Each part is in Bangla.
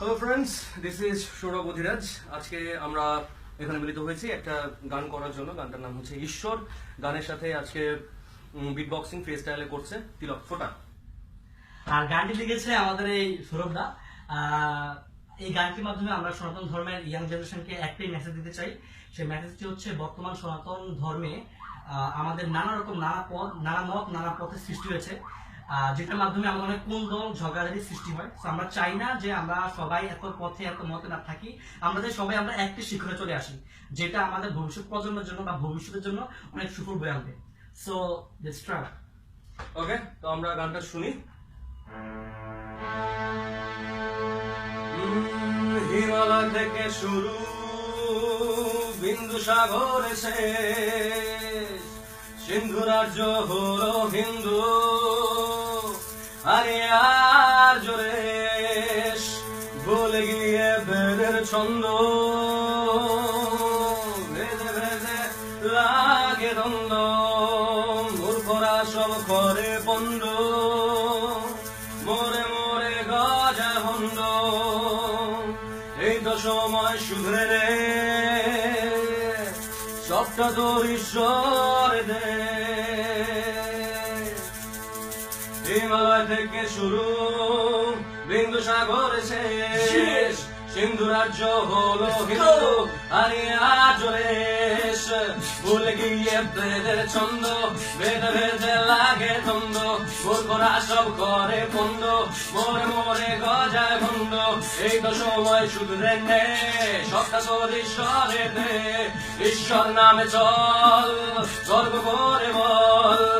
Hello friends this is Sourav Adhiraj আজকে আমরা এখানে মিলিত হয়েছি একটা গান করার জন্য। গানটার নাম হচ্ছে ঈশ্বর। গানের সাথে আজকে বিট বক্সিং ফ্রি স্টাইলে করছে তিলক। ফোটা। আর গানটি লিখেছে আমাদের এই সৌরভদা। এই গানটির মাধ্যমে আমরা সনাতন ধর্মের ইয়াং জেনারেশনকে একটাই মেসেজ দিতে চাই। সেই মেসেজটি হচ্ছে, বর্তমান সনাতন ধর্মে আমাদের নানা রকম নানা পথ, নানা মত, নানা পথের সৃষ্টি হয়েছে। যেটার মাধ্যমে আমাদের অনেক কুন্দল ঝগড়াঝাড়ি সৃষ্টি হয়। আমরা চাই না যে আমরা সবাই এত পথে এত মতে না থাকি। আমরা যে সবাই আমরা একটি শিখরে চলে আসি, যেটা আমাদের ভবিষ্যৎ প্রজন্মের জন্য বা ভবিষ্যতের জন্য অনেক সুফল বয়ে আনবে। সো ট্রাই ওকে তো আমরা গানটা শুনি। হিমালয় থেকে শুরু বিন্দু সাগর শেষ সিন্ধু রাজ্য হলো হিন্দু। আরে আর জোরেশ ভুলে গিয়ে বেদের ছন্দ। ভেজে ভেজে লাগে দ্বন্দ্ব, মূর্খরা সব করে পন্ড মোরে মোরে গজা হন্ড এই তো সময় শুধরে রে। সবটা তোর ঈশ্বর দে। হিমালয় থেকে শুরু বিন্দু সাগর শেষ। সিন্ধু রাজ্য হলো হিন্দু আরে আজরেশ ভুলে গিয়ে বেদের ছন্দ বেদ বেদে লাগে দ্বন্দ্ব। মূর্খরা সব করে পন্দ মোরে মোরে গজায় বন্ধ এই তো সময় শুধু রে সবটা তোর ঈশ্বরে দে ঈশ্বর নামে চল গর্ব করে বল।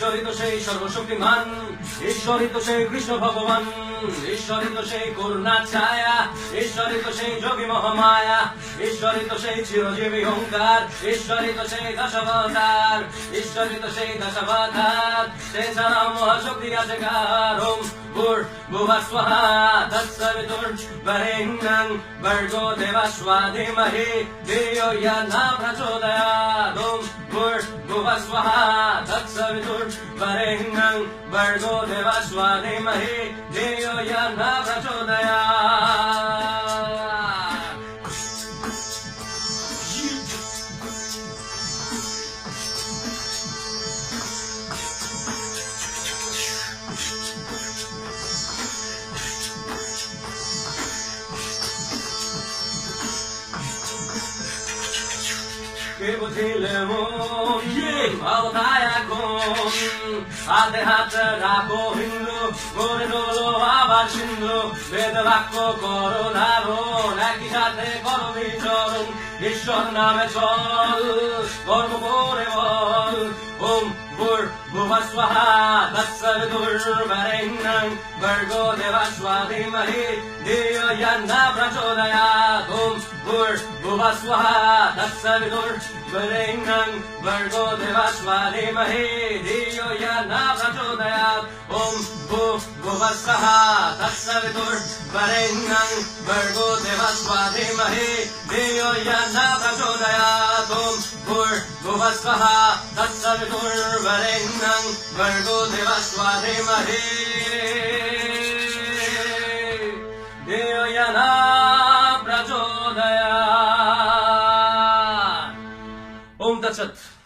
ঈশ্বরিত সেই সর্বশক্তিমান, ঈশ্বরিত সেই কৃষ্ণ ভগবান, ঈশ্বরিত সেই করুণা ছায়া, ঈশ্বরিত সেই যোগী মহামায়া, ঈশ্বরিত সেই চিরজীবী ওঙ্কার ঈশ্বরিত সেই দশবতার ঈশ্বরিত সেই দশবতার সে ছাড়া মহাশক্তি আছে কার ওম ভুর ভুবা স্বাহা তৎসবিতুর্বরেণ্যং ভর্গো দেবাস্বা ধীমহি ধিয়ো ইয়া না প্রচোদয়া पुष् तत्सवितुर्वरेण्यम् वर्गो सत्सवितुष् धियो य न प्रचोदया কে বুঝিলে মন অবধায় এখন হাতে হাত রাখো হিন্দু গড়ে তোলো আবার সিন্ধু বেদ বাক্য করো ধারণ একই সাথে করো বিচরণ ঈশ্বর নামে চল কর্ম করে বল ওম ভুর ভুবা স্বাহা দেবা স্বাধীমহি ধিয়ো প্রচোদয়াত Ur Muvaswaha Datsavidur Varengang Vargo Devaswari Mahi Diyo Yana Prachodayat Om Bhu Muvaswaha Datsavidur Varengang Vargo Devaswari Mahi Diyo Yana Prachodayat Om Bhur Muvaswaha Datsavidur Varengang Vargo Devaswari Mahi that's it.